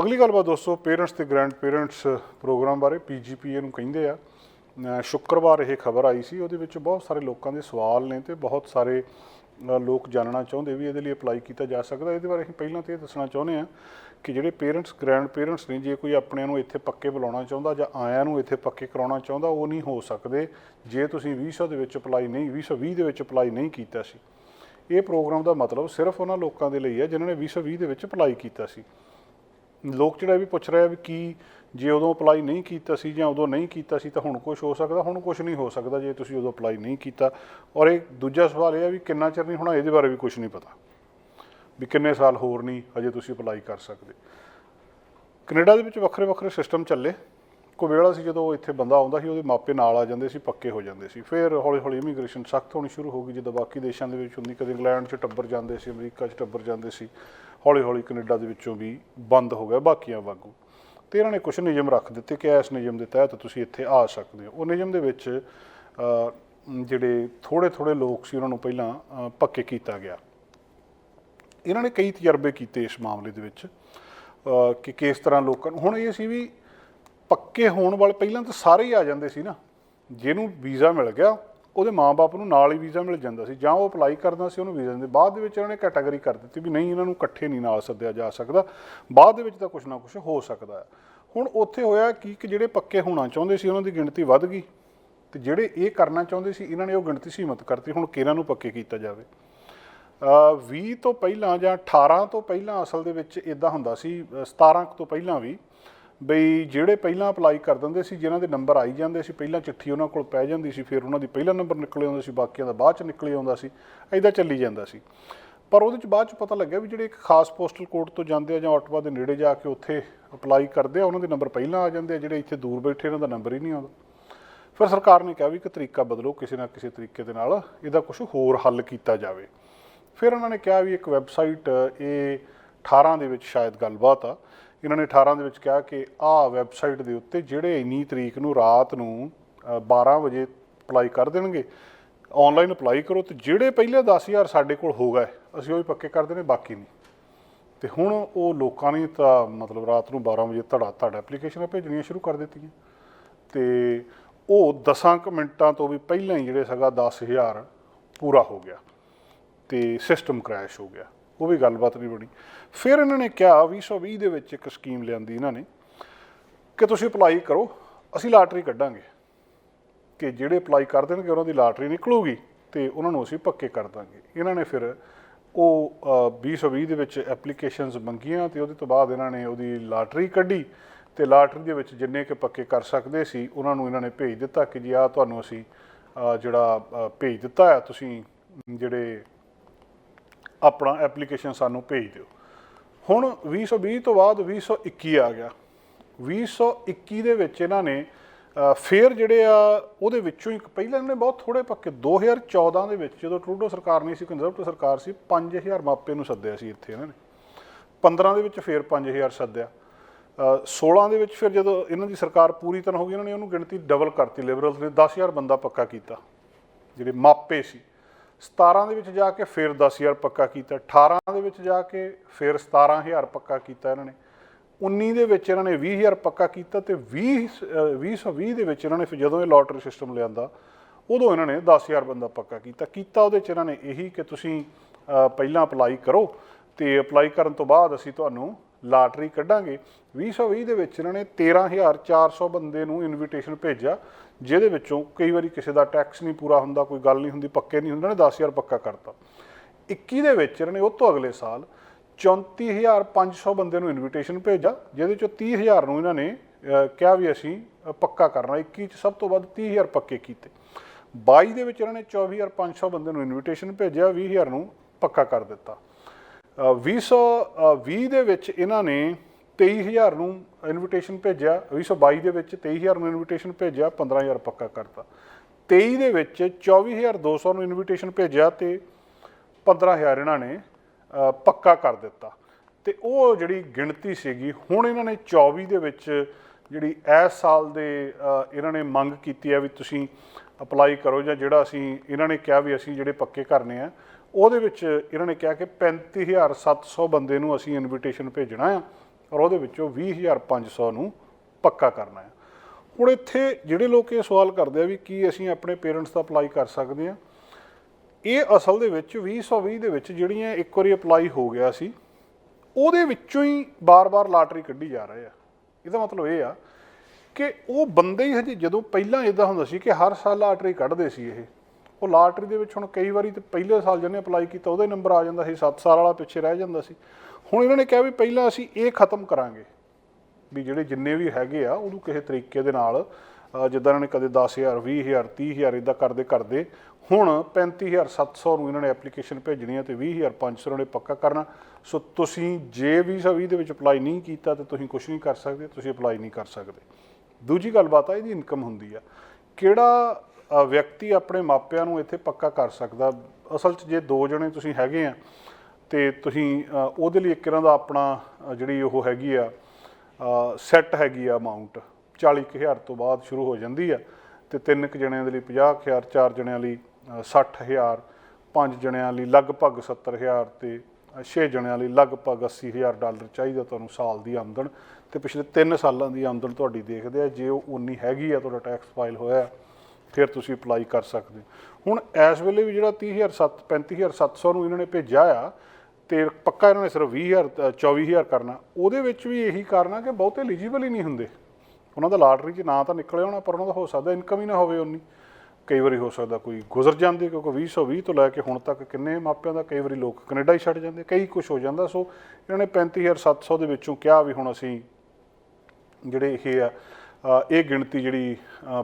ਅਗਲੀ ਗੱਲਬਾਤ ਦੋਸਤੋ ਪੇਰੈਂਟਸ ਤੇ ਗ੍ਰੈਂਡ ਪੇਰੈਂਟਸ ਪ੍ਰੋਗਰਾਮ ਬਾਰੇ ਪੀਜੀਪੀਏ ਨੂੰ ਕਹਿੰਦੇ ਆ। ਸ਼ੁੱਕਰਵਾਰ ਇਹ ਖਬਰ ਆਈ ਸੀ, ਉਹਦੇ ਵਿੱਚ ਬਹੁਤ ਸਾਰੇ ਲੋਕਾਂ ਦੇ ਸਵਾਲ ਨੇ ਤੇ ਬਹੁਤ ਸਾਰੇ ਲੋਕ ਜਾਣਨਾ ਚਾਹੁੰਦੇ ਵੀ ਇਹਦੇ ਲਈ ਅਪਲਾਈ ਕੀਤਾ ਜਾ ਸਕਦਾ। ਇਹਦੇ ਬਾਰੇ ਅਸੀਂ ਪਹਿਲਾਂ ਤੇ ਇਹ ਦੱਸਣਾ ਚਾਹੁੰਦੇ ਆ ਕਿ ਜਿਹੜੇ ਪੇਰੈਂਟਸ ਗ੍ਰੈਂਡ ਪੇਰੈਂਟਸ ਨੇ, ਜੇ ਕੋਈ ਆਪਣਿਆਂ ਨੂੰ ਇੱਥੇ ਪੱਕੇ ਬੁਲਾਉਣਾ ਚਾਹੁੰਦਾ ਜਾਂ ਆਇਆਂ ਨੂੰ ਇੱਥੇ ਪੱਕੇ ਕਰਾਉਣਾ ਚਾਹੁੰਦਾ, ਉਹ ਨਹੀਂ ਹੋ ਸਕਦੇ। ਜੇ ਤੁਸੀਂ 2000 ਦੇ ਵਿੱਚ ਅਪਲਾਈ ਨਹੀਂ 2020 ਦੇ ਵਿੱਚ ਅਪਲਾਈ ਨਹੀਂ ਕੀਤਾ ਸੀ। ਇਹ ਪ੍ਰੋਗਰਾਮ ਦਾ ਮਤਲਬ ਸਿਰਫ ਉਹਨਾਂ ਲੋਕਾਂ ਦੇ ਲਈ ਹੈ ਜਿਨ੍ਹਾਂ ਨੇ 2020 ਦੇ ਵਿੱਚ ਅਪਲਾਈ ਕੀਤਾ ਸੀ। ਲੋਕ ਜਿਹੜਾ ਇਹ ਵੀ ਪੁੱਛ ਰਿਹਾ ਵੀ ਕੀ, ਜੇ ਉਦੋਂ ਅਪਲਾਈ ਨਹੀਂ ਕੀਤਾ ਸੀ ਜਾਂ ਉਦੋਂ ਨਹੀਂ ਕੀਤਾ ਸੀ ਤਾਂ ਹੁਣ ਕੁਝ ਹੋ ਸਕਦਾ, ਹੁਣ ਕੁਝ ਨਹੀਂ ਹੋ ਸਕਦਾ ਜੇ ਤੁਸੀਂ ਉਦੋਂ ਅਪਲਾਈ ਨਹੀਂ ਕੀਤਾ। ਔਰ ਇਹ ਦੂਜਾ ਸਵਾਲ ਇਹ ਹੈ ਵੀ ਕਿੰਨਾ ਚਿਰ ਨਹੀਂ ਹੋਣਾ, ਇਹਦੇ ਬਾਰੇ ਵੀ ਕੁਝ ਨਹੀਂ ਪਤਾ। ਵੀ ਕਿੰਨੇ ਸਾਲ ਹੋਰ ਨਹੀਂ ਅਜੇ ਤੁਸੀਂ ਅਪਲਾਈ ਕਰ ਸਕਦੇ। ਕੈਨੇਡਾ ਦੇ ਵਿੱਚ ਵੱਖਰੇ ਵੱਖਰੇ ਸਿਸਟਮ ਚੱਲੇ। ਕੋਈ ਵੇਲਾ ਸੀ ਜਦੋਂ ਇੱਥੇ ਬੰਦਾ ਆਉਂਦਾ ਸੀ, ਉਹਦੇ ਮਾਪੇ ਨਾਲ ਆ ਜਾਂਦੇ ਸੀ, ਪੱਕੇ ਹੋ ਜਾਂਦੇ ਸੀ। ਫਿਰ ਹੌਲੀ ਹੌਲੀ ਇਮੀਗ੍ਰੇਸ਼ਨ ਸਖਤ ਹੋਣੀ ਸ਼ੁਰੂ ਹੋ ਗਈ, ਜਦੋਂ ਬਾਕੀ ਦੇਸ਼ਾਂ ਦੇ ਵਿੱਚ ਹੁੰਦੀ, ਕਦੇ ਇੰਗਲੈਂਡ 'ਚ ਟੱਬਰ ਜਾਂਦੇ ਸੀ, ਅਮਰੀਕਾ 'ਚ ਟੱਬਰ ਜਾਂਦੇ ਸੀ ਹੌਲੀ ਹੌਲੀ ਕੈਨੇਡਾ ਦੇ ਵਿੱਚੋਂ ਵੀ ਬੰਦ ਹੋ ਗਿਆ ਬਾਕੀਆਂ ਵਾਂਗੂ। ਤੇ ਇਹਨਾਂ ਨੇ ਕੁਝ ਨਿਯਮ ਰੱਖ ਦਿੱਤੇ ਕਿ ਇਸ ਨਿਯਮ ਦੇ ਤਹਿਤ ਤੁਸੀਂ ਇੱਥੇ ਆ ਸਕਦੇ ਹੋ। ਉਹ ਨਿਯਮ ਦੇ ਵਿੱਚ ਜਿਹੜੇ ਥੋੜੇ ਥੋੜੇ ਲੋਕ ਸੀ, ਉਹਨਾਂ ਨੂੰ ਪਹਿਲਾਂ ਪੱਕੇ ਕੀਤਾ ਗਿਆ। ਇਹਨਾਂ ਨੇ ਕਈ ਤਜਰਬੇ ਕੀਤੇ ਇਸ ਮਾਮਲੇ ਦੇ ਵਿੱਚ ਕਿ ਕਿਸ ਤਰ੍ਹਾਂ ਲੋਕਾਂ ਨੂੰ, ਹੁਣ ਇਹ ਸੀ ਵੀ ਪੱਕੇ ਹੋਣ ਵਾਲੇ ਪਹਿਲਾਂ ਤਾਂ ਸਾਰੇ ਹੀ ਆ ਜਾਂਦੇ ਸੀ ਨਾ। ਜਿਹਨੂੰ ਵੀਜ਼ਾ ਮਿਲ ਗਿਆ ਉਹਦੇ ਮਾਪੇ ਨੂੰ ਨਾਲ ਹੀ ਵੀਜ਼ਾ ਮਿਲ ਜਾਂਦਾ ਸੀ। ਜਾਂ ਉਹ ਅਪਲਾਈ ਕਰਦਾ ਸੀ ਉਹਨੂੰ ਵੀਜ਼ਾ ਦਿੰਦੇ। ਬਾਅਦ ਦੇ ਵਿੱਚ ਇਹਨਾਂ ਨੇ ਕੈਟਾਗਰੀ ਕਰ ਦਿੱਤੀ ਵੀ ਨਹੀਂ ਇਹਨਾਂ ਨੂੰ ਇਕੱਠੇ ਨਹੀਂ ਨਾਲ ਸੱਦਿਆ ਜਾ ਸਕਦਾ। ਬਾਅਦ ਦੇ ਵਿੱਚ ਤਾਂ ਕੁਝ ਨਾ ਕੁਝ ਹੋ ਸਕਦਾ ਹੈ। ਹੁਣ ਉੱਥੇ ਹੋਇਆ ਕੀ ਕਿ ਜਿਹੜੇ ਪੱਕੇ ਹੋਣਾ ਚਾਹੁੰਦੇ ਸੀ ਉਹਨਾਂ ਦੀ ਗਿਣਤੀ ਵੱਧ ਗਈ। ਤੇ ਜਿਹੜੇ ਇਹ ਕਰਨਾ ਚਾਹੁੰਦੇ ਸੀ ਇਹਨਾਂ ਨੇ ਉਹ ਗਿਣਤੀ ਸੀਮਤ ਕਰਤੀ। ਹੁਣ ਕਿਹਨਾਂ ਨੂੰ ਪੱਕੇ ਕੀਤਾ ਜਾਵੇ? ਅ 20 ਤੋਂ ਪਹਿਲਾਂ ਜਾਂ 18 ਤੋਂ ਪਹਿਲਾਂ ਅਸਲ ਦੇ ਵਿੱਚ ਇਦਾਂ ਹੁੰਦਾ ਸੀ ਅ, 17 ਕੁ ਤੋਂ ਪਹਿਲਾਂ ਵੀ ਬਈ ਜਿਹੜੇ ਪਹਿਲਾਂ ਅਪਲਾਈ ਕਰ ਦਿੰਦੇ ਸੀ, ਜਿਨ੍ਹਾਂ ਦੇ ਨੰਬਰ ਆਈ ਜਾਂਦੇ ਸੀ, ਪਹਿਲਾਂ ਚਿੱਠੀ ਉਹਨਾਂ ਕੋਲ ਪੈ ਜਾਂਦੀ ਸੀ, ਫਿਰ ਉਹਨਾਂ ਦੀ ਪਹਿਲਾ ਨੰਬਰ ਨਿਕਲੇ ਆਉਂਦਾ ਸੀ, ਬਾਕੀਆਂ ਦਾ ਬਾਅਦ ਚ ਨਿਕਲੇ ਆਉਂਦਾ ਸੀ ਐਦਾਂ ਚੱਲੀ ਜਾਂਦਾ ਸੀ। ਪਰ ਉਹਦੇ ਚ ਬਾਅਦ ਚ ਪਤਾ ਲੱਗਿਆ ਵੀ ਜਿਹੜੇ ਇੱਕ ਖਾਸ ਪੋਸਟਲ ਕੋਡ ਤੋਂ ਜਾਂਦੇ ਆ ਜਾਂ ਆਟਵਾ ਦੇ ਨੇੜੇ ਜਾ ਕੇ ਉੱਥੇ ਅਪਲਾਈ ਕਰਦੇ ਆ, ਉਹਨਾਂ ਦੇ ਨੰਬਰ ਪਹਿਲਾਂ ਆ ਜਾਂਦੇ ਆ, ਜਿਹੜੇ ਇੱਥੇ ਦੂਰ ਬੈਠੇ ਇਹਨਾਂ ਦਾ ਨੰਬਰ ਹੀ ਨਹੀਂ ਆਉਂਦਾ। ਫਿਰ ਸਰਕਾਰ ਨੇ ਕਿਹਾ ਵੀ ਇੱਕ ਤਰੀਕਾ ਬਦਲੋ, ਕਿਸੇ ਨਾ ਕਿਸੇ ਤਰੀਕੇ ਦੇ ਨਾਲ ਇਹਦਾ ਕੁਝ ਹੋਰ ਹੱਲ ਕੀਤਾ ਜਾਵੇ। ਫਿਰ ਉਹਨਾਂ ਨੇ ਕਿਹਾ ਵੀ ਇੱਕ ਵੈਬਸਾਈਟ ਇਹ 18 ਦੇ ਵਿੱਚ ਸ਼ਾਇਦ ਗੱਲਬਾਤ ਆ ਇਹਨਾਂ ਨੇ 18 ਦੇ ਵਿੱਚ ਕਿਹਾ ਕਿ ਆਹ ਵੈਬਸਾਈਟ ਦੇ ਉੱਤੇ ਜਿਹੜੇ ਇੰਨੀ ਤਰੀਕ ਨੂੰ ਰਾਤ ਨੂੰ ਅ, 12 ਵਜੇ ਅਪਲਾਈ ਕਰ ਦੇਣਗੇ ਆਨਲਾਈਨ ਅਪਲਾਈ ਕਰੋ ਤੇ ਜਿਹੜੇ ਪਹਿਲੇ 10000 ਸਾਡੇ ਕੋਲ ਹੋ ਗਏ ਅਸੀਂ ਉਹ ਹੀ ਪੱਕੇ ਕਰ ਦੇਣੇ ਬਾਕੀ ਨਹੀਂ। ਤੇ ਹੁਣ ਉਹ ਲੋਕਾਂ ਨੇ ਤਾਂ ਮਤਲਬ ਰਾਤ ਨੂੰ 12 ਵਜੇ ਧੜਾ ਧੜ ਐਪਲੀਕੇਸ਼ਨਾਂ ਭੇਜਣੀਆਂ ਸ਼ੁਰੂ ਕਰ ਦਿੱਤੀਆਂ। ਤੇ ਉਹ 10 ਕੁ ਮਿੰਟਾਂ ਤੋਂ ਵੀ ਪਹਿਲਾਂ ਹੀ ਜਿਹੜੇ ਸਗਾ 10000 ਪੂਰਾ ਹੋ ਗਿਆ ਤੇ ਸਿਸਟਮ ਕ੍ਰੈਸ਼ ਹੋ ਗਿਆ। ਉਹ ਵੀ ਗੱਲਬਾਤ ਨਹੀਂ ਬਣੀ। ਫਿਰ ਇਹਨਾਂ ਨੇ ਕਿਹਾ 2020 ਦੇ ਵਿੱਚ ਇੱਕ ਸਕੀਮ ਲਿਆਂਦੀ ਇਹਨਾਂ ਨੇ ਕਿ ਤੁਸੀਂ ਅਪਲਾਈ ਕਰੋ ਅਸੀਂ ਲਾਟਰੀ ਕੱਢਾਂਗੇ। ਕਿ ਜਿਹੜੇ ਅਪਲਾਈ ਕਰ ਦੇਣਗੇ ਉਹਨਾਂ ਦੀ ਲਾਟਰੀ ਨਿਕਲੂਗੀ ਤੇ ਉਹਨਾਂ ਨੂੰ ਅਸੀਂ ਪੱਕੇ ਕਰ ਦਾਂਗੇ। ਇਹਨਾਂ ਨੇ ਫਿਰ ਉਹ ਅ, 2020 ਦੇ ਵਿੱਚ ਐਪਲੀਕੇਸ਼ਨਸ ਮੰਗੀਆਂ ਤੇ ਉਹਦੇ ਤੋਂ ਬਾਅਦ ਇਹਨਾਂ ਨੇ ਉਹਦੀ ਲਾਟਰੀ ਕੱਢੀ ਤੇ ਲਾਟਰੀ ਦੇ ਵਿੱਚ ਜਿੰਨੇ ਕਿ ਪੱਕੇ ਕਰ ਸਕਦੇ ਸੀ ਉਹਨਾਂ ਨੂੰ ਇਹਨਾਂ ਨੇ ਭੇਜ ਦਿੱਤਾ ਕਿ ਜੀ ਆ ਤੁਹਾਨੂੰ ਅਸੀਂ ਜਿਹੜਾ ਭੇਜ ਦਿੱਤਾ ਹੈ ਤੁਸੀਂ ਜਿਹੜੇ ਆਪਣਾ ਐਪਲੀਕੇਸ਼ਨ ਸਾਨੂੰ ਭੇਜ ਦਿਓ। ਹੁਣ 2020 ਤੋਂ ਬਾਅਦ 2021 ਆ ਗਿਆ। 2021 ਦੇ ਵਿੱਚ ਇਹਨਾਂ ਨੇ ਅ, ਫੇਰ ਜਿਹੜੇ ਆ ਉਹਦੇ ਵਿੱਚੋਂ ਇੱਕ ਪਹਿਲਾਂ ਇਹਨਾਂ ਨੇ ਬਹੁਤ ਥੋੜੇ ਪੱਕੇ 2014 ਦੇ ਵਿੱਚ ਜਦੋਂ ਟਰੂਡੋ ਸਰਕਾਰ ਨਹੀਂ ਸੀ ਕੰਜ਼ਰਵੇਟਿਵ ਸਰਕਾਰ ਸੀ 5000 ਮਾਪੇ ਨੂੰ ਸੱਦਿਆ ਸੀ ਇੱਥੇ ਇਹਨਾਂ ਨੇ। 15 ਦੇ ਵਿੱਚ ਫੇਰ 5000 ਸੱਦਿਆ। ਅ, 16 ਦੇ ਵਿੱਚ ਫਿਰ ਜਦੋਂ ਇਹਨਾਂ ਦੀ ਸਰਕਾਰ ਪੂਰੀ ਤਰ੍ਹਾਂ ਹੋ ਗਈ ਇਹਨਾਂ ਨੇ ਉਹਨੂੰ ਗਿਣਤੀ ਡਬਲ ਕਰਤੀ ਲਿਬਰਲਸ ਨੇ 10000 ਬੰਦਾ ਪੱਕਾ ਕੀਤਾ। ਜਿਹੜੇ ਮਾਪੇ ਸੀ। 17 ਦੇ ਵਿੱਚ ਜਾ ਕੇ ਫਿਰ 10000 ਪੱਕਾ ਕੀਤਾ 18 ਦੇ ਵਿੱਚ ਜਾ ਕੇ ਫਿਰ 17000 ਪੱਕਾ ਕੀਤਾ ਇਹਨਾਂ ਨੇ। 19 ਦੇ ਵਿੱਚ ਇਹਨਾਂ ਨੇ 20000 ਪੱਕਾ ਕੀਤਾ ਤੇ 20 ਅ, 2020 ਦੇ ਵਿੱਚ ਇਹਨਾਂ ਨੇ ਫਿਰ ਜਦੋਂ ਇਹ ਲੋਟਰੀ ਸਿਸਟਮ ਲਿਆਂਦਾ ਉਦੋਂ ਇਹਨਾਂ ਨੇ 10000 ਬੰਦਾ ਪੱਕਾ ਕੀਤਾ। ਕੀਤਾ ਉਹਦੇ ਚ ਇਹਨਾਂ ਨੇ ਇਹੀ ਕਿ ਤੁਸੀਂ ਪਹਿਲਾਂ ਅਪਲਾਈ ਕਰੋ ਤੇ ਅਪਲਾਈ ਕਰਨ ਤੋਂ ਬਾਅਦ ਅਸੀਂ ਤੁਹਾਨੂੰ ਲਾਟਰੀ ਕੱਢਾਂਗੇ। 2020 ਦੇ ਵਿੱਚ ਇਹਨਾਂ ਨੇ 13400 ਬੰਦੇ ਨੂੰ ਇਨਵੀਟੇਸ਼ਨ ਭੇਜਿਆ, ਜਿਹਦੇ ਵਿੱਚੋਂ ਕਈ ਵਾਰੀ ਕਿਸੇ ਦਾ ਟੈਕਸ ਨਹੀਂ ਪੂਰਾ ਹੁੰਦਾ, ਕੋਈ ਗੱਲ ਨਹੀਂ ਹੁੰਦੀ, ਪੱਕੇ ਨਹੀਂ ਹੁੰਦੇ ਨੇ 10000 ਪੱਕਾ ਕਰਤਾ। 21 ਦੇ ਵਿੱਚ ਇਹਨਾਂ ਨੇ ਉਹ ਤੋਂ ਅਗਲੇ ਸਾਲ 34500 ਬੰਦੇ ਨੂੰ ਇਨਵੀਟੇਸ਼ਨ ਭੇਜਿਆ, ਜਿਹਦੇ ਚੋਂ 30000 ਨੂੰ ਇਹਨਾਂ ਨੇ ਕਿਹਾ ਵੀ ਅਸੀਂ ਪੱਕਾ ਕਰਨਾ। 21 ਚ ਸਭ ਤੋਂ ਵੱਧ 30000 ਪੱਕੇ ਕੀਤੇ। 22 ਦੇ ਵਿੱਚ ਇਹਨਾਂ ਨੇ 24500 ਬੰਦੇ ਨੂੰ ਇਨਵੀਟੇਸ਼ਨ ਭੇਜਿਆ 20000 ਨੂੰ ਪੱਕਾ ਕਰ ਦਿੱਤਾ। 2020 ਦੇ ਵਿੱਚ ਇਹਨਾਂ ਨੇ 23000 ਨੂੰ ਇਨਵੀਟੇਸ਼ਨ ਭੇਜਿਆ। 2022 ਦੇ ਵਿੱਚ 23000 ਨੂੰ ਇਨਵੀਟੇਸ਼ਨ ਭੇਜਿਆ 15000 ਪੱਕਾ ਕਰਤਾ। 23 ਦੇ ਵਿੱਚ 24200 ਨੂੰ ਇਨਵੀਟੇਸ਼ਨ ਭੇਜਿਆ ਤੇ 15000 ਇਹਨਾਂ ਨੇ ਪੱਕਾ ਕਰ ਦਿੱਤਾ। ਤੇ ਉਹ ਜਿਹੜੀ ਗਿਣਤੀ ਸੀਗੀ, ਹੁਣ ਇਹਨਾਂ ਨੇ 24 ਦੇ ਵਿੱਚ ਜਿਹੜੀ ਇਸ ਸਾਲ ਦੇ ਇਹਨਾਂ ਨੇ ਮੰਗ ਕੀਤੀ ਹੈ ਵੀ ਤੁਸੀਂ ਅਪਲਾਈ ਕਰੋ ਜਾਂ ਜਿਹੜਾ ਅਸੀਂ, ਇਹਨਾਂ ਨੇ ਕਿਹਾ ਵੀ ਅਸੀਂ ਜਿਹੜੇ ਪੱਕੇ ਕਰਨੇ ਆ ਉਹਦੇ ਵਿੱਚ ਇਹਨਾਂ ਨੇ ਕਿਹਾ ਕਿ 35700 ਬੰਦੇ ਨੂੰ ਅਸੀਂ ਇਨਵੀਟੇਸ਼ਨ ਭੇਜਣਾ ਆ ਔਰ ਉਹਦੇ ਵਿੱਚੋਂ 20500 ਨੂੰ ਪੱਕਾ ਕਰਨਾ ਹੈ ਹੁਣ ਇੱਥੇ ਜਿਹੜੇ ਲੋਕ ਇਹ ਸਵਾਲ ਕਰਦੇ ਆ ਵੀ ਕੀ ਅਸੀਂ ਆਪਣੇ ਪੇਰੈਂਟਸ ਦਾ ਅਪਲਾਈ ਕਰ ਸਕਦੇ ਆ? ਇਹ ਅਸਲ ਦੇ ਵਿੱਚ 2020 ਦੇ ਵਿੱਚ ਜਿਹੜੀਆਂ ਇੱਕ ਵਾਰੀ ਅਪਲਾਈ ਹੋ ਗਿਆ ਸੀ, ਉਹਦੇ ਵਿੱਚੋਂ ਹੀ ਬਾਰ-ਬਾਰ ਲਾਟਰੀ ਕੱਢੀ ਜਾ ਰਹੇ ਆ। ਇਹਦਾ ਮਤਲਬ ਇਹ ਆ ਕਿ ਉਹ ਬੰਦੇ ਹੀ ਹਜੇ ਜਦੋਂ ਪਹਿਲਾਂ ਇਦਾਂ ਹੁੰਦਾ ਸੀ ਕਿ ਹਰ ਸਾਲ ਲਾਟਰੀ ਕੱਢਦੇ ਸੀ ਇਹ। ਉਹ ਲਾਟਰੀ ਦੇ ਵਿੱਚ ਹੁਣ ਕਈ ਵਾਰੀ ਤੇ ਪਹਿਲੇ ਸਾਲ ਜਿਹਨੇ ਅਪਲਾਈ ਕੀਤਾ, ਉਹਦੇ ਨੰਬਰ ਆ ਜਾਂਦਾ ਸੀ 7 ਸਾਲ ਵਾਲਾ ਪਿੱਛੇ ਰਹਿ ਜਾਂਦਾ ਸੀ। ਹੁਣ ਇਹਨਾਂ ਨੇ ਕਿਹਾ ਵੀ ਪਹਿਲਾਂ ਅਸੀਂ ਇਹ ਖਤਮ ਕਰਾਂਗੇ ਵੀ ਜਿਹੜੇ ਜਿੰਨੇ ਵੀ ਹੈਗੇ ਆ, ਉਹਨੂੰ ਕਿਸੇ ਤਰੀਕੇ ਦੇ ਨਾਲ ਜਿੱਦਾਂ ਇਹਨਾਂ ਨੇ ਕਦੇ 10000 20000 30000 ਇਦਾਂ ਕਰਦੇ ਕਰਦੇ, ਹੁਣ 35700 ਨੂੰ ਇਹਨਾਂ ਨੇ ਐਪਲੀਕੇਸ਼ਨ ਭੇਜਣੀ ਹੈ ਤੇ 20500 ਇਹਨਾਂ ਨੇ ਪੱਕਾ ਕਰਨਾ। ਸੋ ਤੁਸੀਂ ਜੇ ਵੀਜ਼ਾ 20 ਦੇ ਵਿੱਚ ਅਪਲਾਈ ਨਹੀਂ ਕੀਤਾ ਤੇ ਤੁਸੀਂ ਕੁਝ ਨਹੀਂ ਕਰ ਸਕਦੇ, ਤੁਸੀਂ ਅਪਲਾਈ ਨਹੀਂ ਕਰ ਸਕਦੇ। ਦੂਜੀ ਗੱਲਬਾਤ ਆ, ਇਹਦੀ ਇਨਕਮ ਹੁੰਦੀ ਆ। ਕਿਹੜਾ ਵਿਅਕਤੀ ਆਪਣੇ ਮਾਪਿਆਂ ਨੂੰ ਇੱਥੇ ਪੱਕਾ ਕਰ ਸਕਦਾ। ਅਸਲ 'ਚ ਜੇ ਦੋ ਜਣੇ ਤੁਸੀਂ ਹੈਗੇ ਆ ਤੇ ਤੁਸੀਂ ਉਹਦੇ ਲਈ ਇੱਕ ਤਰ੍ਹਾਂ ਦਾ ਆਪਣਾ ਜਿਹੜੀ ਉਹ ਹੈਗੀ ਆ ਸੈੱਟ ਹੈਗੀ ਆ ਅਮਾਉਂਟ 40000 ਤੋਂ ਬਾਅਦ ਸ਼ੁਰੂ ਹੋ ਜਾਂਦੀ ਆ ਤੇ ਤਿੰਨ ਕੁ ਜਣਿਆਂ ਦੇ ਲਈ 50000 ਚਾਰ ਜਣਿਆਂ ਲਈ ਅ, 60000 ਪੰਜ ਜਣਿਆਂ ਲਈ ਲਗਭਗ 70000 ਤੇ 6 ਜਣਿਆਂ ਲਈ ਲਗਭਗ 80000 ਡਾਲਰ ਚਾਹੀਦਾ ਤੁਹਾਨੂੰ ਸਾਲ ਦੀ ਆਮਦਨ। ਤੇ ਪਿਛਲੇ 3 ਸਾਲਾਂ ਦੀ ਆਮਦਨ ਤੁਹਾਡੀ ਦੇਖਦੇ ਆ ਜੇ ਉਹ ਉਨੀ ਹੈਗੀ ਆ ਤੁਹਾਡਾ ਟੈਕਸ ਫਾਈਲ ਹੋਇਆ ਫਿਰ ਤੁਸੀਂ ਅਪਲਾਈ ਕਰ ਸਕਦੇ ਹੋ। ਹੁਣ ਇਸ ਵੇਲੇ ਵੀ ਜਿਹੜਾ 30700 35700 ਨੂੰ ਇਹਨਾਂ ਨੇ ਭੇਜਿਆ ਆ ਤੇ ਪੱਕਾ ਇਹਨਾਂ ਨੇ ਸਿਰਫ 20000 ਅ, 24000 ਕਰਨਾ ਉਹਦੇ ਵਿੱਚ ਵੀ ਇਹੀ ਕਾਰਨ ਆ ਕਿ ਬਹੁਤੇ ਐਲੀਜੀਬਲ ਹੀ ਨਹੀਂ ਹੁੰਦੇ। ਉਹਨਾਂ ਦਾ ਲਾਟਰੀ 'ਚ ਨਾਂ ਤਾਂ ਨਿਕਲਿਆ ਹੋਣਾ ਪਰ ਉਹਨਾਂ ਦਾ ਹੋ ਸਕਦਾ ਇਨਕਮ ਹੀ ਨਾ ਹੋਵੇ ਉਨੀ ਕਈ ਵਾਰੀ ਹੋ ਸਕਦਾ ਕੋਈ ਗੁਜ਼ਰ ਜਾਂਦੇ ਕਿਉਂਕਿ 2020 ਤੋਂ ਲੈ ਕੇ ਹੁਣ ਤੱਕ ਕਿੰਨੇ ਮਾਪਿਆਂ ਦਾ ਕਈ ਵਾਰੀ ਲੋਕ ਕੈਨੇਡਾ ਹੀ ਛੱਡ ਜਾਂਦੇ ਕਈ ਕੁਝ ਹੋ ਜਾਂਦਾ। ਸੋ ਇਹਨਾਂ ਨੇ 35700 ਦੇ ਵਿੱਚੋਂ ਕਿਹਾ ਵੀ ਹੁਣ ਅਸੀਂ ਜਿਹੜੇ ਇਹ ਆ ਇਹ ਗਿਣਤੀ ਜਿਹੜੀ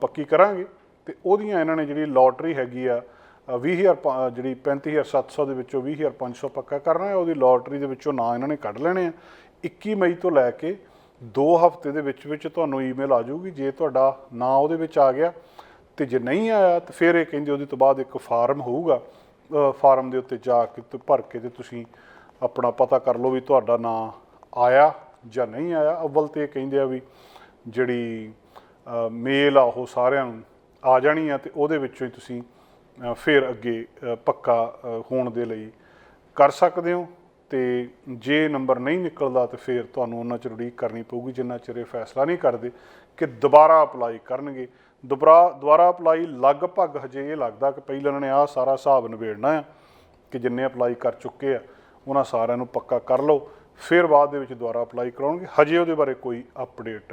ਪੱਕੀ ਕਰਾਂਗੇ। ਤੇ ਉਹਦੀਆਂ ਇਹਨਾਂ ਨੇ ਜਿਹੜੀ ਲੋਟਰੀ ਹੈਗੀ ਆ ਅ, 20000 ਪ- ਜਿਹੜੀ 35700 ਦੇ ਵਿੱਚੋਂ 20500 ਪੱਕਾ ਕਰਨਾ ਹੈ ਉਹਦੀ ਲੋਟਰੀ ਦੇ ਵਿੱਚੋਂ ਨਾਂ ਇਹਨਾਂ ਨੇ ਕੱਢ ਲੈਣੇ ਆ। 21 ਮਈ ਤੋਂ ਲੈ ਕੇ 2 ਹਫ਼ਤੇ ਦੇ ਵਿੱਚ ਵਿੱਚ ਤੁਹਾਨੂੰ ਈਮੇਲ ਆ ਜਾਊਗੀ ਜੇ ਤੁਹਾਡਾ ਨਾਂ ਉਹਦੇ ਵਿੱਚ ਆ ਗਿਆ ਤੇ ਜੇ ਨਹੀਂ ਆਇਆ ਤਾਂ ਫਿਰ ਇਹ ਕਹਿੰਦੇ ਉਹਦੇ ਤੋਂ ਬਾਅਦ ਇੱਕ ਫਾਰਮ ਹੋਊਗਾ ਫਾਰਮ ਦੇ ਉੱਤੇ ਜਾ ਕੇ ਤੇ ਭਰ ਕੇ ਤੇ ਤੁਸੀਂ ਆਪਣਾ ਪਤਾ ਕਰ ਲਓ ਵੀ ਤੁਹਾਡਾ ਨਾਂ ਆਇਆ ਜਾਂ ਨਹੀਂ ਆਇਆ। ਅਵਲ ਤੇ ਇਹ ਕਹਿੰਦੇ ਆ ਵੀ ਜਿਹੜੀ ਮੇਲ ਆ ਉਹ ਸਾਰਿਆਂ ਨੂੰ ਆ ਜਾਣੀ ਆ ਤੇ ਉਹਦੇ ਵਿੱਚੋਂ ਹੀ ਤੁਸੀਂ ਫਿਰ ਅੱਗੇ ਪੱਕਾ ਹੋਣ ਦੇ ਲਈ ਕਰ ਸਕਦੇ ਹੋ। ਤੇ ਜੇ ਨੰਬਰ ਨਹੀਂ ਨਿਕਲਦਾ ਤੇ ਫਿਰ ਤੁਹਾਨੂੰ ਉਹਨਾਂ ਚ ਉਡੀਕ ਕਰਨੀ ਪਊਗੀ, ਜਿੰਨਾ ਚਿਰ ਇਹ ਫੈਸਲਾ ਨਹੀਂ ਕਰਦੇ ਕਿ ਦੁਬਾਰਾ ਅਪਲਾਈ ਕਰਨਗੇ। ਦੁਬਾਰਾ ਦੁਬਾਰਾ ਅਪਲਾਈ ਲਗਭਗ ਹਜੇ ਇਹ ਲੱਗਦਾ ਕਿ ਪਹਿਲਾਂ ਉਹਨਾਂ ਨੇ ਆਹ ਸਾਰਾ ਹਿਸਾਬ ਨਿਬੇੜਨਾ ਆ ਕਿ ਜਿੰਨੇ ਅਪਲਾਈ ਕਰ ਚੁੱਕੇ ਆ, ਉਹਨਾਂ ਸਾਰਿਆਂ ਨੂੰ ਪੱਕਾ ਕਰ ਲਓ। ਫਿਰ ਬਾਅਦ ਦੇ ਵਿੱਚ ਦੁਬਾਰਾ ਅਪਲਾਈ ਕਰਾਉਣਗੇ। ਹਜੇ ਉਹਦੇ ਬਾਰੇ ਕੋਈ ਅਪਡੇਟ